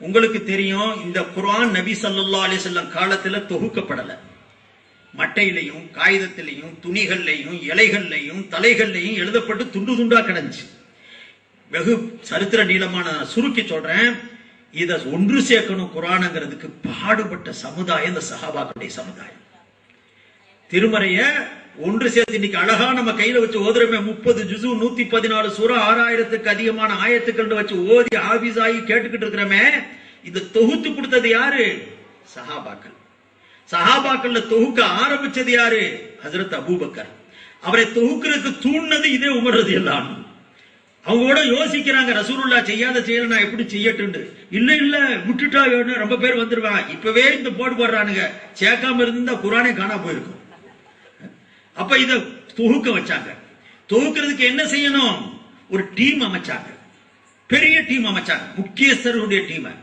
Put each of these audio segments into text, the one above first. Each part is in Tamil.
உங்களுக்கு தெரியும் இந்த குர்ஆன் நபி ஸல்லல்லாஹு அலி சொல்லம் காலத்துல தொகுக்கப்படல. மட்டையிலையும் காகிதத்திலையும் துணிகள்லையும் இலைகள்லையும் தலைகள்லையும் எழுதப்பட்டு துண்டு துண்டா கிடந்துச்சு. வெகு சரித்திர நீளமான சுருக்கி சொல்றேன். இத ஒன்று சேர்க்கணும் குரானுங்கிறதுக்கு பாடுபட்ட சமுதாயம் இந்த சஹாபாக்களுடைய சமுதாயம். திருமறைய ஒன்று சேர்த்து இன்னைக்கு அழகா நம்ம கையில வச்சு ஓதுறமே முப்பது ஜுசு நூத்தி பதினாலு சுரா ஆறாயிரத்துக்கு அதிகமான ஆயத்துக்கள் வச்சு ஓதி ஆபீஸ் ஆகி கேட்டுக்கிட்டு இருக்கிறோமே இது தொகுத்து கொடுத்தது யாரு? சஹாபாக்கள். சஹாபாக்கள்ல தொகுக்க ஆரம்பிச்சது யாரு? ஹசரத் அபூபக்கர். அவரை தொகுக்கிறதுக்கு தூண்டினது இதே உமர்றது எல்லாம் அவங்க கூட யோசிக்கிறாங்க ரசூலுல்லா செய்யாத செயல் நான் எப்படி செய்யட்டுண்டு இல்ல இல்ல விட்டுட்டா ரொம்ப பேர் வந்துருவான் இப்பவே இந்த போடு போடுறானுங்க. சேர்க்காம இருந்தா குரானே காணா போயிருக்கும். அப்ப இத தொகுக்க வச்சாங்க. தொகுக்கிறதுக்கு என்ன செய்யணும்? ஒரு டீம் அமைச்சாங்க. பெரிய டீம் அமைச்சாங்க. முக்கியஸ்தர்களுடைய டீம்.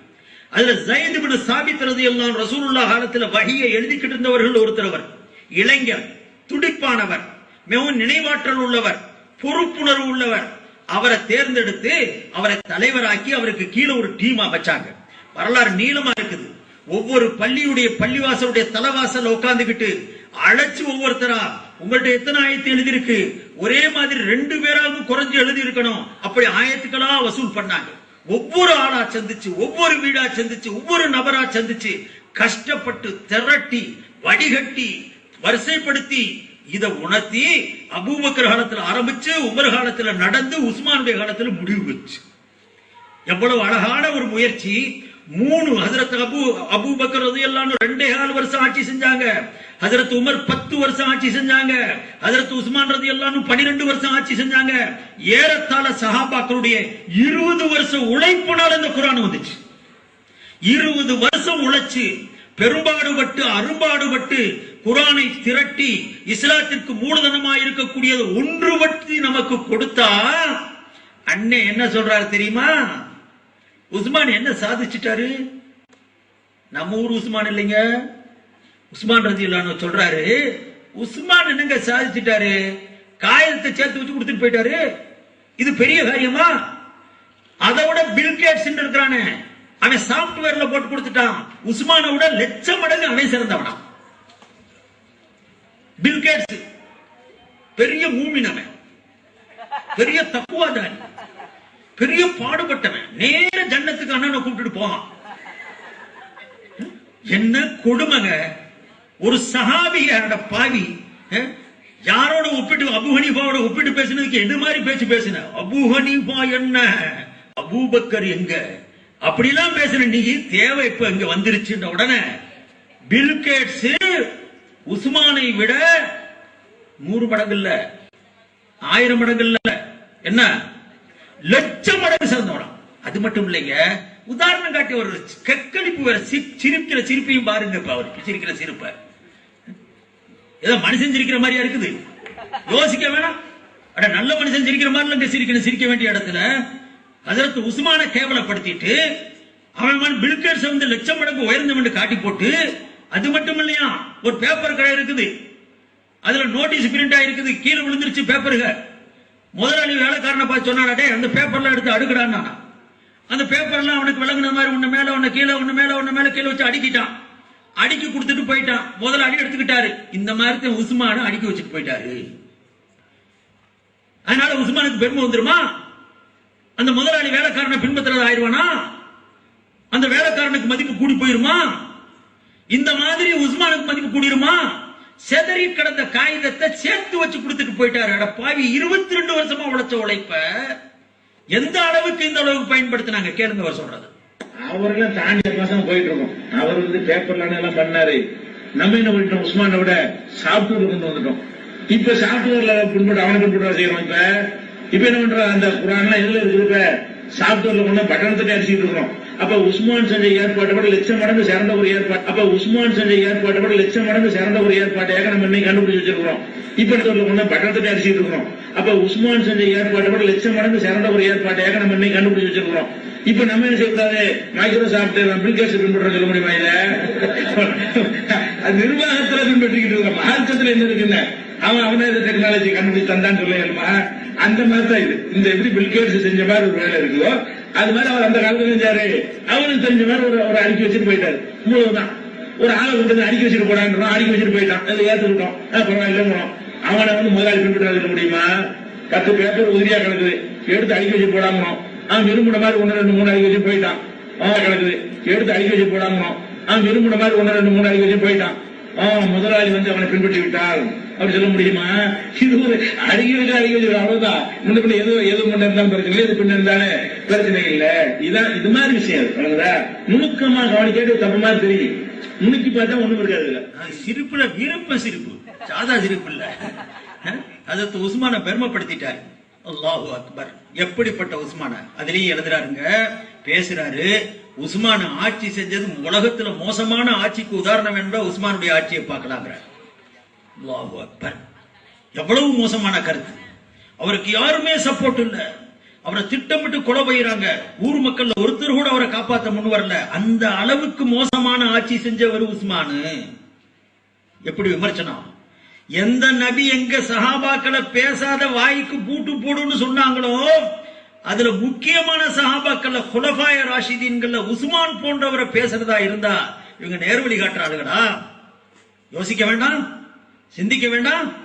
அதுல ஜயது பின் சாபித் எல்லாம் ரசூலுல்லா காலத்துல வகையை எழுதிக்கிட்டு இருந்தவர்கள் ஒருத்தர் அவர். இளைஞர் துடிப்பானவர் மிகவும் நினைவாற்றல் உள்ளவர் பொறுப்புணர்வு உள்ளவர். அவரை தேர்ந்தெடுத்து அவரை தலைவராக்கி அவருக்கு கீழே ஒரு டீம் அமைச்சாங்க. வரலாறு நீளமா இருக்குது. ஒவ்வொரு பள்ளியுடைய பள்ளிவாசலுடைய தலைவாசல் உட்கார்ந்துகிட்டு அழைச்சு ஒவ்வொருத்தரா உங்கள்ட்ட எத்தனை ஆயத்து எழுதியிருக்கு? ஒரே மாதிரி ரெண்டு பேராவது குறைஞ்சு எழுதி இருக்கணும் அப்படி ஆயத்துக்களா வசூல் பண்ணாங்க. ஒவ்வொரு ஆளா சந்திச்சு ஒவ்வொரு வீடா சந்திச்சு ஒவ்வொரு நபரா சந்திச்சு கஷ்டப்பட்டு திரட்டி வடிகட்டி வரிசைப்படுத்தி இதை உணர்த்தி அபூபக்கர் காலத்துல ஆரம்பிச்சு உமர் காலத்துல நடந்து உஸ்மானுடைய காலத்துல முடிவு வச்சு. எவ்வளவு அழகான ஒரு முயற்சி. மூணு ஹசரத் அபு அபூபக்கர் எல்லாம் ரெண்டே கால் வருஷம் ஆட்சி செஞ்சாங்க. ஹசரத் உமர் பத்து வருஷம் ஆட்சி செஞ்சாங்க. ஹசரத் உஸ்மான் எல்லாம் பனிரெண்டு வருஷம் ஆட்சி செஞ்சாங்க. ஏறத்தாழ சஹாபாக்களுடைய இருபது வருஷம் உழைப்புனால இந்த குரான் வந்துச்சு. இருபது வருஷம் உழைச்சு பெரும்பாடுபட்டு அரும்பாடுபட்டு குரானை திரட்டி இஸ்லாத்திற்கு மூலதனமா இருக்கக்கூடியது ஒன்றுபட்டு நமக்கு கொடுத்தா அண்ணே என்ன சொல்றாரு தெரியுமா? உஸ்மான் என்ன சாதிச்சிட்டாரு? நம்ம ஊர் உஸ்மான் இல்லைங்க. உஸ்மான் ரஜிலான்னு சொல்றாரு. உஸ்மான் என்னங்க சாதிச்சிட்டாரு? காயத்தை சேர்த்து வச்சு கொடுத்துட்டு போயிட்டாரு. இது பெரிய காரியமா? அதை விட பில்கேட்ஸ் இருக்கிறானே. அவன் சாப்ட்வேர்ல போட்டு கொடுத்துட்டான். உஸ்மானை விட லட்சம் மடங்கு அவன் சிறந்தவனா பில்கேட்ஸ் பெரிய மூமின் அவன். பெரிய தக்குவாதாரி பெரிய பாடுபட்டவன். நேர ஜன்னத்துக்கு அண்ணனை கூப்பிட்டு போவான். என்ன கொடுமக ஒரு சஹாபியோட பாவி. யாரோட ஒப்பிட்டு அபு ஹனீஃபாவோட ஒப்பிட்டு பேசினதுக்கு என்ன மாதிரி பேச்சு பேசின? அபு என்ன? அபூபக்கர் எங்க? அப்படிலாம் பேசுன நீ தேவை இப்ப இங்க வந்துருச்சுன்ற உடனே பில்கேட்ஸ் உஸ்மானை விட நூறு மடங்கு இல்ல. ஆயிரம் மடங்கு இல்ல. என்ன? லட்சம் மடங்கு சிறந்தவனா. அது மட்டும் இல்லைங்க உதாரணம் காட்டி ஒரு கற்களிப்பு வேற சிரிக்கிற சிரிப்பையும் பாருங்க இப்ப அவர். சிரிக்கிற சிரிப்ப. ஏதோ மனுஷன் சிரிக்கிற மாதிரியா இருக்குது? யோசிக்க வேணாம். அட நல்ல மனுஷன் சிரிக்கிற மாதிரி இங்க சிரிக்கணும் சிரிக்க வேண்டிய இடத்துல. அதற்கு உஸ்மான கேவலப்படுத்திட்டு அவன் பில்கேட்ஸ் வந்து லட்சம் மடங்கு உயர்ந்தவன் காட்டி போட்டு அது மட்டும் இல்லையா ஒரு பேப்பர் கடை இருக்குது. அதுல நோட்டீஸ் பிரிண்ட் ஆயிருக்குது கீழே விழுந்துருச்சு பேப்பருங்க முதலாளி வேலைக்காரனை பார்த்து சொன்னாடா அந்த பேப்பர்லாம் எடுத்து அடுக்கடான்னா. அந்த பேப்பர்லாம் அவனுக்கு விளங்குன மாதிரி ஒண்ணு மேல ஒண்ணு கீழே ஒண்ணு மேல ஒண்ணு மேல கீழே வச்சு அடுக்கிட்டான். அடுக்கி கொடுத்துட்டு போயிட்டான். முதலாளி எடுத்துக்கிட்டாரு. இந்த மாதிரி தான் உஸ்மான அடுக்கி வச்சுட்டு போயிட்டாரு. அதனால உஸ்மானுக்கு பெருமை வந்துருமா? அந்த முதலாளி வேலைக்காரனை பின்பற்றுறது ஆயிடுவானா அந்த வேலைக்காரனுக்கு மதிப்பு கூடி போயிருமா? இந்த மாதிரி உஸ்மானுக்கு மதிப்பு கூடிருமா? செதறி கிடந்த காகிதத்தை சேர்த்து வச்சு கொடுத்துட்டு போயிட்டாரு. அட இருபத்தி ரெண்டு வருஷமா உழைச்ச உழைப்ப எந்த அளவுக்கு இந்த அளவுக்கு பயன்படுத்தினாங்க? கேளுங்க அவர் சொல்றது. அவரெல்லாம் தாண்டி மாசம் போயிட்டு இருக்கோம் அவர் வந்து பேப்பர்ல எல்லாம் பண்ணாரு. நம்ம என்ன பண்ணிட்டோம்? உஸ்மானை விட சாப்ட்வேர் கொண்டு வந்துட்டோம். இப்ப சாப்ட்வேர்ல பின்பற்ற அவனை பின்பற்ற செய்யறோம் இப்ப. இப்ப என்ன பண்ற? அந்த குரான்லாம் எதுல இருக்கு? இப்ப சாப்ட்வேர்ல கொண்டு பட்டணத்தை அடிச்சுட்டு இருக்கிறோம். அப்ப உஸ்மான் செஞ்ச ஏற்பாட்டை விட லட்சம் மடங்கு சிறந்த ஒரு ஏற்பாடு. அப்ப உஸ்மான் செஞ்ச ஏற்பாட்டை விட லட்சம் மடங்கு சிறந்த ஒரு ஏற்பாட்டையாக நம்ம இன்னைக்கு கண்டுபிடிச்சு வச்சிருக்கிறோம்? இப்ப சொல்ல ஒண்ணு பட்டணத்தை அரிசிட்டு இருக்கிறோம். அப்ப உஸ்மான் செஞ்ச ஏற்பாட்டை விட லட்சம் மடங்கு சிறந்த ஒரு ஏற்பாட்டையாக நம்ம இன்னைக்கு கண்டுபிடிச்சு வச்சிருக்கிறோம்? இப்ப நம்ம என்ன செய்யக்கூடாது? மைக்ரோசாப்ட் அப்ளிகேஷன் பின்பற்ற சொல்ல முடியுமா இல்ல? நிர்வாகத்துல பின்பற்றிக்கிட்டு இருக்கிற மார்க்கத்துல என்ன இருக்குன்னு. அவன் அவனே இந்த டெக்னாலஜி கண்டுபிடிச்சு தந்தான்னு சொல்லுமா அந்த மாதிரி தான் இது. இந்த எப்படி பில்கேட்ஸ் செஞ்ச மாதிரி ஒரு வேலை இருக்குதோ அது மாதிரி அவர் அந்த காலத்துல இருந்தாரு. அவரும் தெரிஞ்ச மாதிரி ஒரு ஒரு அடுக்கி வச்சுட்டு போயிட்டாரு. இவ்வளவுதான். ஒரு ஆளை கொண்டு வந்து அடுக்கி வச்சுட்டு போடான்றோம் அடுக்கி வச்சுட்டு போயிட்டான். அதை ஏத்துக்கிட்டோம் அஹ் பரவாயில்லைங்கிறோம் அவனை வந்து முதலாளி பின்பற்ற முடியுமா? பத்து பேப்பர் உதிரியா கிடக்குது. எடுத்து அடுக்கி வச்சு போடாமணும் அவன் விரும்புற மாதிரி ஒன்னு ரெண்டு மூணு அடுக்கி வச்சு போயிட்டான். அவன் கிடக்குது. எடுத்து அடுக்கி வச்சு போடாமணும் அவன் விரும்புற மாதிரி ஒன்னு ரெண்டு மூணு அடுக்கி வச்சு போயிட்டான். ஆ முதலாளி வந்து அவனை பின்பற்றி விட்டார் அப்படி சொல்ல முடியுமா? இது ஒரு அடுக்கி வச்சு வச்சு அவ்வளவுதான். முன்ன பின்ன எது எது முன்ன இருந்தாலும் பிரச்சனை இல்லை எது பின்ன இருந்தாலும் பிரச்சனை இல்ல. இதான் இது மாதிரி விஷயம். வணங்குதா நுணுக்கமா கவனிக்காட்டி தப்பு மாதிரி தெரியும். நுணுக்கி பார்த்தா ஒண்ணும் இருக்காது சிரிப்புல வீரப்ப சிரிப்பு. சாதா சிரிப்பு இல்ல. அதை உஸ்மான பெருமைப்படுத்திட்டாரு. அல்லாஹு அக்பர். எப்படிப்பட்ட உஸ்மான? அதுலயும் எழுதுறாருங்க பேசுறாரு உஸ்மான ஆட்சி செஞ்சது உலகத்துல மோசமான ஆட்சிக்கு உதாரணம் என்ப உஸ்மானுடைய ஆட்சியை பார்க்கலாங்கிறார் எவ்வளவு மோசமான கருத்து. அவருக்கு யாருமே சப்போர்ட் இல்ல. அவரை திட்டமிட்டு கொலை செய்யறாங்க. ஊர் மக்கள்ல ஒருத்தர் கூட அவரை காப்பாத்த முன் வரல. அந்த அளவுக்கு மோசமான ஆட்சி செஞ்சவர் உஸ்மானு. எப்படி விமர்சனம்? எந்த நபி எங்க சஹாபாக்களை பேசாத வாய்க்கு பூட்டு போடுன்னு சொன்னாங்களோ அதுல முக்கியமான சஹாபாக்கள்ல குலபாய ராஷிதீன்கள்ல உஸ்மான் போன்றவரை பேசுறதா இருந்தா இவங்க நேர்வழி காட்டுறாளுகளா யோசிக்க வேண்டாம். சிந்திக்க வேண்டாம்.